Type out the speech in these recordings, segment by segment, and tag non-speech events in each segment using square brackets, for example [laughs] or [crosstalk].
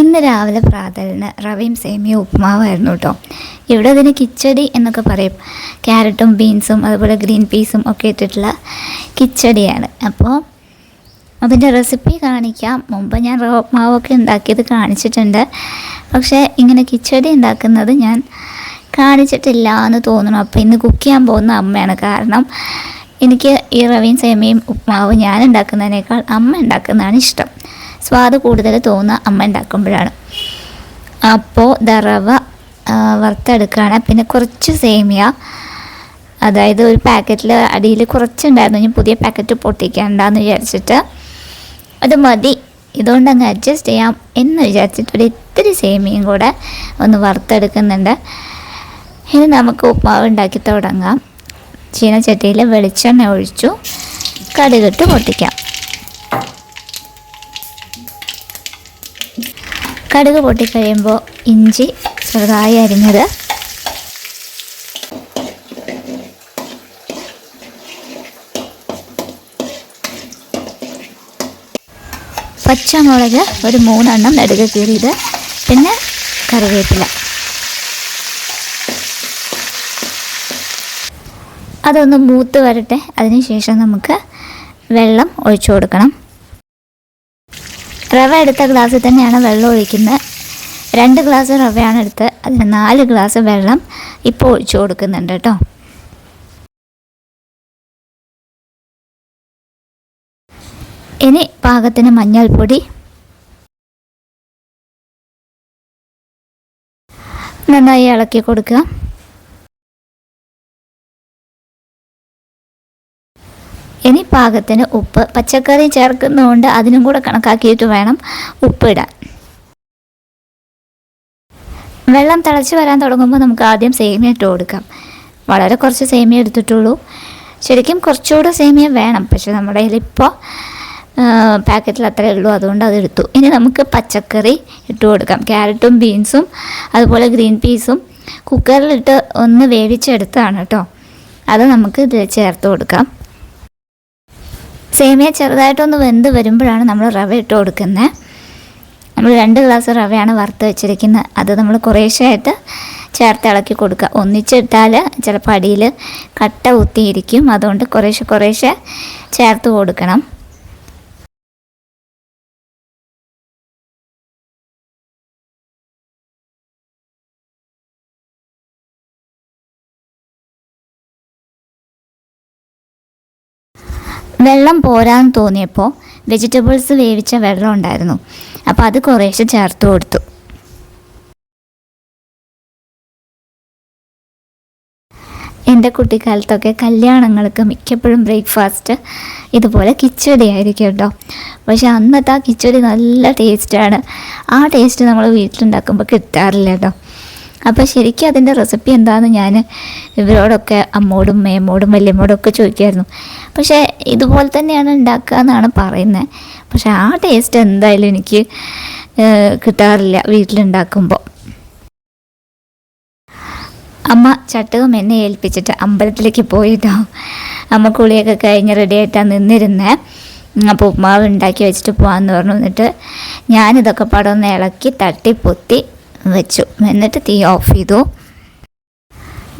ഇന്ന് രാവിലെ പ്രാതലിന് റവയും സേമിയ ഉപ്പുമാവായിരുന്നു കേട്ടോ ഇവിടെ അതിന് കിച്ചടി എന്നൊക്കെ പറയും. ക്യാരറ്റും ബീൻസും അതുപോലെ ഗ്രീൻ പീസും ഒക്കെ ഇട്ടിട്ടുള്ള കിച്ചടിയാണ്. അപ്പോൾ അതിന്റെ റെസിപ്പി കാണിക്കാം. മുമ്പ് ഞാൻ റവ ഉപ്പുമാവൊക്കെ ഉണ്ടാക്കിയത് കാണിച്ചിട്ടുണ്ട്. പക്ഷേ ഇങ്ങനെ കിച്ചടി ഉണ്ടാക്കുന്നത് ഞാൻ കാണിച്ചിട്ടില്ല എന്ന് തോന്നുന്നു. അപ്പോൾ ഇന്ന് കുക്ക് ചെയ്യാൻ പോകുന്ന അമ്മയാണ്. കാരണം എനിക്ക് ഈ റവയും സേമിയയും ഉപ്പുമാവ് ഞാൻ ഉണ്ടാക്കുന്നതിനേക്കാൾ അമ്മ ഉണ്ടാക്കുന്നതാണ് ഇഷ്ടം. സ്വാദ് കൂടുതൽ തോന്നുക അമ്മ ഉണ്ടാക്കുമ്പോഴാണ്. അപ്പോൾ ദറവ വറുത്തെടുക്കുകയാണ് പിന്നെ കുറച്ച് സേമിയ. അതായത് ഒരു പാക്കറ്റിൽ അടിയിൽ കുറച്ചുണ്ടായിരുന്നു. ഞാൻ പുതിയ പാക്കറ്റ് പൊട്ടിക്കണ്ടെന്ന് വിചാരിച്ചിട്ട്. അത് മതി. ഇതുകൊണ്ട് അങ്ങ് അഡ്ജസ്റ്റ് ചെയ്യാം എന്ന് വിചാരിച്ചിട്ട് ഒരു ഇത്തിരി സേമിയയും കൂടെ ഒന്ന് വറുത്തെടുക്കുന്നുണ്ട്. ഇനി നമുക്ക് ഉപ്പാവ് ഉണ്ടാക്കി തുടങ്ങാം. ചീനച്ചട്ടിയിൽ വെളിച്ചെണ്ണ ഒഴിച്ചു. കടുകിട്ട് പൊട്ടിക്കാം. കടുക് പൊട്ടിക്കഴിയുമ്പോൾ ഇഞ്ചി ചെറുതായി അരിഞ്ഞത്. പച്ചമുളക് ഒരു മൂന്നെണ്ണം നടുക കീറിയത്. പിന്നെ കറിവേപ്പില. അതൊന്ന് മൂത്ത് വരട്ടെ. അതിനുശേഷം നമുക്ക് വെള്ളം ഒഴിച്ചു കൊടുക്കണം. റവ എടുത്ത ഗ്ലാസ്സിൽ തന്നെയാണ് വെള്ളം ഒഴിക്കുന്നത്. രണ്ട് ഗ്ലാസ് റവയാണ് എടുത്ത് അതിന് നാല് ഗ്ലാസ് വെള്ളം ഇപ്പോൾ ഒഴിച്ചു കൊടുക്കുന്നുണ്ട് കേട്ടോ. ഇനി പാകത്തിന് മഞ്ഞൾപ്പൊടി. നന്നായി ഇളക്കി കൊടുക്കുക. പാകത്തിന് ഉപ്പ് പച്ചക്കറി ചേർക്കുന്നതുകൊണ്ട് അതിനും കൂടെ കണക്കാക്കിയിട്ട് വേണം ഉപ്പിടാൻ. വെള്ളം തിളച്ച് വരാൻ തുടങ്ങുമ്പോൾ നമുക്ക് ആദ്യം സേമിയ ഇട്ട് കൊടുക്കാം. വളരെ കുറച്ച് സേമിയ എടുത്തിട്ടുള്ളൂ. ശരിക്കും കുറച്ചുകൂടെ സേമിയ വേണം. പക്ഷെ നമ്മുടെ കയ്യിലിപ്പോൾ പാക്കറ്റിൽ അത്രേ ഉള്ളൂ. അതുകൊണ്ട് അത് എടുത്തു. ഇനി നമുക്ക് പച്ചക്കറി ഇട്ട് കൊടുക്കാം. ക്യാരറ്റും ബീൻസും അതുപോലെ ഗ്രീൻ പീസും കുക്കറിലിട്ട് ഒന്ന് വേവിച്ചെടുത്താണ് കേട്ടോ. അത് നമുക്ക് ഇത് ചേർത്ത് കൊടുക്കാം. സേമിയ ചെറുതായിട്ടൊന്ന് വെന്ത് വരുമ്പോഴാണ് നമ്മൾ റവ ഇട്ട് കൊടുക്കുന്നത് നമ്മൾ രണ്ട് ഗ്ലാസ് റവയാണ് വറുത്ത് വെച്ചിരിക്കുന്നത് അത് നമ്മൾ കുറേശ്ശെയായിട്ട് ചേർത്ത് ഇളക്കി കൊടുക്കുക. ഒന്നിച്ചിട്ടാൽ ചിലപ്പോൾ അടിയിൽ കട്ട കുത്തിയിരിക്കും അതുകൊണ്ട് കുറേശ്ശെ കുറേശ്ശെ ചേർത്ത് കൊടുക്കണം. വെള്ളം പോരാന്ന് തോന്നിയപ്പോൾ വെജിറ്റബിൾസ് വേവിച്ച വെള്ളം ഉണ്ടായിരുന്നു. അപ്പോൾ അത് കുറേശ്ശെ ചേർത്ത് കൊടുത്തു. എന്റെ കുട്ടിക്കാലത്തൊക്കെ കല്യാണങ്ങൾക്ക് മിക്കപ്പോഴും ബ്രേക്ക്ഫാസ്റ്റ് ഇതുപോലെ കിച്ചടി ആയിരിക്കും കേട്ടോ പക്ഷേ അന്നത്തെ ആ കിച്ചടി നല്ല ടേസ്റ്റാണ് ആ ടേസ്റ്റ് നമ്മൾ വീട്ടിലുണ്ടാക്കുമ്പോൾ കിട്ടാറില്ല കേട്ടോ അപ്പോൾ ശരിക്കും അതിന്റെ റെസിപ്പി എന്താണെന്ന് ഞാൻ ഇവരോടൊക്കെ അമ്മോടും മേമോടും വല്യമ്മോടും ഒക്കെ ചോദിക്കുമായിരുന്നു പക്ഷേ ഇതുപോലെ തന്നെയാണ് ഉണ്ടാക്കുക എന്നാണ് പറയുന്നത് പക്ഷേ ആ ടേസ്റ്റ് എന്തായാലും എനിക്ക് കിട്ടാറില്ല വീട്ടിലുണ്ടാക്കുമ്പോൾ അമ്മ ചട്ടകം എന്നെ ഏൽപ്പിച്ചിട്ട് അമ്പലത്തിലേക്ക് പോയിട്ടോ. അമ്മ കുളിയൊക്കെ കഴിഞ്ഞ് റെഡി ആയിട്ടാണ് നിന്നിരുന്നേ. അപ്പോൾ ഉപ്മാവ് ഉണ്ടാക്കി വെച്ചിട്ട് പോകാമെന്ന് പറഞ്ഞു വന്നിട്ട് ഞാനിതൊക്കെ പടം ഒന്ന് ഇളക്കി തട്ടി പൊത്തി വെച്ചു. എന്നിട്ട് തീ ഓഫ് ചെയ്തു.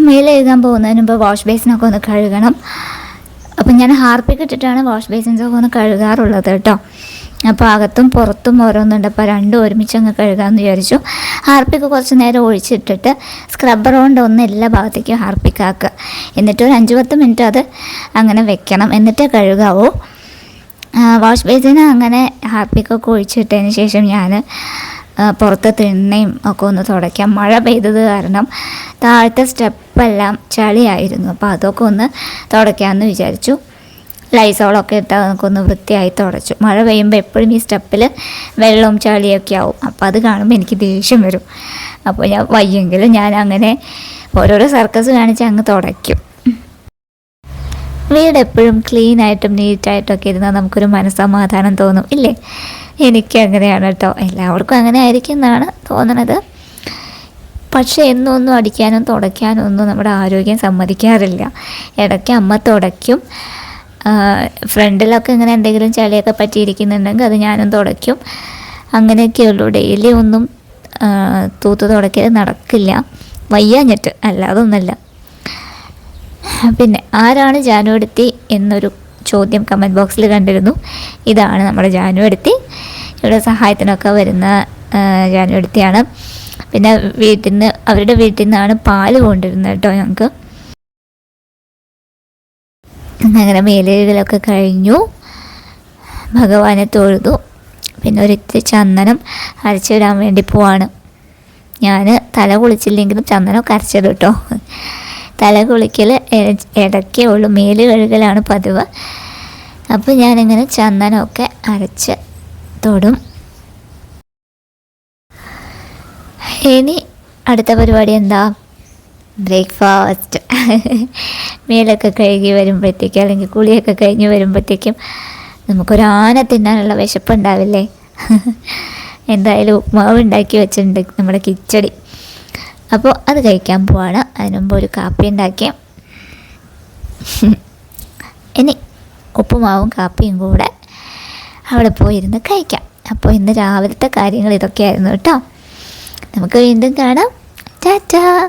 മേലെ എഴുതാൻ പോകുന്നതിന് മുമ്പ് വാഷ് ബേസിനൊക്കെ ഒന്ന് കഴുകണം. അപ്പം ഞാൻ ഹാർപ്പിക്ക് ഇട്ടിട്ടാണ് വാഷ് ബേസിൻസൊക്കെ ഒന്ന് കഴുകാറുള്ളത് കേട്ടോ. അപ്പോൾ അകത്തും പുറത്തും ഓരോന്നുണ്ട്. അപ്പോൾ രണ്ടും ഒരുമിച്ച് അങ്ങ് കഴുകാമെന്ന് വിചാരിച്ചു. ഹാർപ്പിക്ക് കുറച്ച് നേരം ഒഴിച്ചിട്ടിട്ട് സ്ക്രബ്ബർ കൊണ്ട് ഒന്ന് എല്ലാ ഭാഗത്തേക്കും ഹാർപ്പിക്കാക്കുക എന്നിട്ട് ഒരു അഞ്ച് പത്ത് മിനിറ്റ് അത് അങ്ങനെ വെക്കണം. എന്നിട്ടേ കഴുകാവൂ. വാഷ് ബേസിന് അങ്ങനെ ഹാർപ്പിക്കൊക്കെ ഒഴിച്ചിട്ടതിന് ശേഷം ഞാൻ പുറത്തെ തിണ്ണയും ഒക്കെ ഒന്ന് തുടയ്ക്കാം. മഴ പെയ്തത് കാരണം താഴത്തെ സ്റ്റെപ്പെല്ലാം ചളിയായിരുന്നു. അപ്പോൾ അതൊക്കെ ഒന്ന് തുടയ്ക്കാമെന്ന് വിചാരിച്ചു. ലൈസോളൊക്കെ ഇട്ടാൽ നമുക്കൊന്ന് വൃത്തിയായി തുടച്ചു. മഴ പെയ്യുമ്പോൾ എപ്പോഴും ഈ സ്റ്റെപ്പിൽ വെള്ളവും ചളിയൊക്കെ ആവും. അപ്പോൾ അത് കാണുമ്പോൾ എനിക്ക് ദേഷ്യം വരും. അപ്പോൾ ഞാൻ വയ്യെങ്കിലും ഞാൻ അങ്ങനെ ഓരോരോ സർക്കസ് കാണിച്ച് അങ്ങ് തുടയ്ക്കും. വീട് എപ്പോഴും ക്ലീൻ ആയിട്ടും നീറ്റായിട്ടൊക്കെ ഇരുന്നാൽ നമുക്കൊരു മനസ്സമാധാനം തോന്നും ഇല്ലേ? എനിക്ക് അങ്ങനെയാണ് കേട്ടോ എല്ലാവർക്കും അങ്ങനെ ആയിരിക്കും എന്നാണ് തോന്നണത്. പക്ഷേ എന്നൊന്നും അടിക്കാനും തുടയ്ക്കാനും ഒന്നും നമ്മുടെ ആരോഗ്യം സമ്മതിക്കാറില്ല. ഇടയ്ക്ക് അമ്മ തുടയ്ക്കും. ഫ്രണ്ടിലൊക്കെ ഇങ്ങനെ എന്തെങ്കിലും ചളിയൊക്കെ പറ്റിയിരിക്കുന്നുണ്ടെങ്കിൽ അത് ഞാനും തുടയ്ക്കും. അങ്ങനെയൊക്കെയുള്ളൂ ഡെയിലി ഒന്നും തൂത്ത് തുടക്കൽ നടക്കില്ല. വയ്യാഞ്ഞിട്ട് അല്ലാതൊന്നല്ല പിന്നെ ആരാണ് ജാനു എടുത്തി എന്നൊരു ചോദ്യം കമന്റ് ബോക്സിൽ കണ്ടിരുന്നു. ഇതാണ് നമ്മുടെ ജാനു എടുത്തി ഇവിടെ സഹായത്തിനൊക്കെ വരുന്ന ജാനു എടുത്തിയാണ് പിന്നെ വീട്ടിൽ നിന്ന് അവരുടെ വീട്ടിൽ നിന്നാണ് പാൽ കൊണ്ടിരുന്നത് കേട്ടോ ഞങ്ങൾക്ക് അങ്ങനെ മേലുകളൊക്കെ കഴിഞ്ഞു. ഭഗവാനെ തൊഴുതു. പിന്നെ ഒരിത്തിരി ചന്ദനം അരച്ചിടാൻ വേണ്ടി പോവാണ്. ഞാൻ തല കുളിച്ചില്ലെങ്കിലും ചന്ദനമൊക്കെ അരച്ചിടും കേട്ടോ. തല കുളിക്കൽ ഇടയ്ക്കേ ഉള്ളൂ. മേൽ കഴുകലാണ് പതിവ്. അപ്പോൾ ഞാനിങ്ങനെ ചന്ദനമൊക്കെ അരച്ച് തൊടും. ഇനി അടുത്ത പരിപാടി എന്താ? ബ്രേക്ക്ഫാസ്റ്റ്. മേലൊക്കെ കഴുകി വരുമ്പോഴത്തേക്കും അല്ലെങ്കിൽ കുളിയൊക്കെ കഴിഞ്ഞ് വരുമ്പോഴത്തേക്കും നമുക്കൊരാന തിന്നാനുള്ള വിശപ്പുണ്ടാവില്ലേ എന്തായാലും ഉപ്മാവ് ഉണ്ടാക്കി വെച്ചിട്ടുണ്ട് നമ്മുടെ കിച്ചടി. അപ്പോൾ അത് കഴിക്കാൻ പോവാണ്. അതിനുമുമ്പ് ഒരു കാപ്പി ഉണ്ടാക്കിയ [laughs] ഇനി ഉപ്പുമാവും കാപ്പിയും കൂടെ അവിടെ പോയിരുന്ന് കഴിക്കാം. അപ്പോൾ ഇന്ന് രാവിലത്തെ കാര്യങ്ങൾ ഇതൊക്കെയായിരുന്നു കേട്ടോ. നമുക്ക് വീണ്ടും കാണാം. ടാറ്റാ.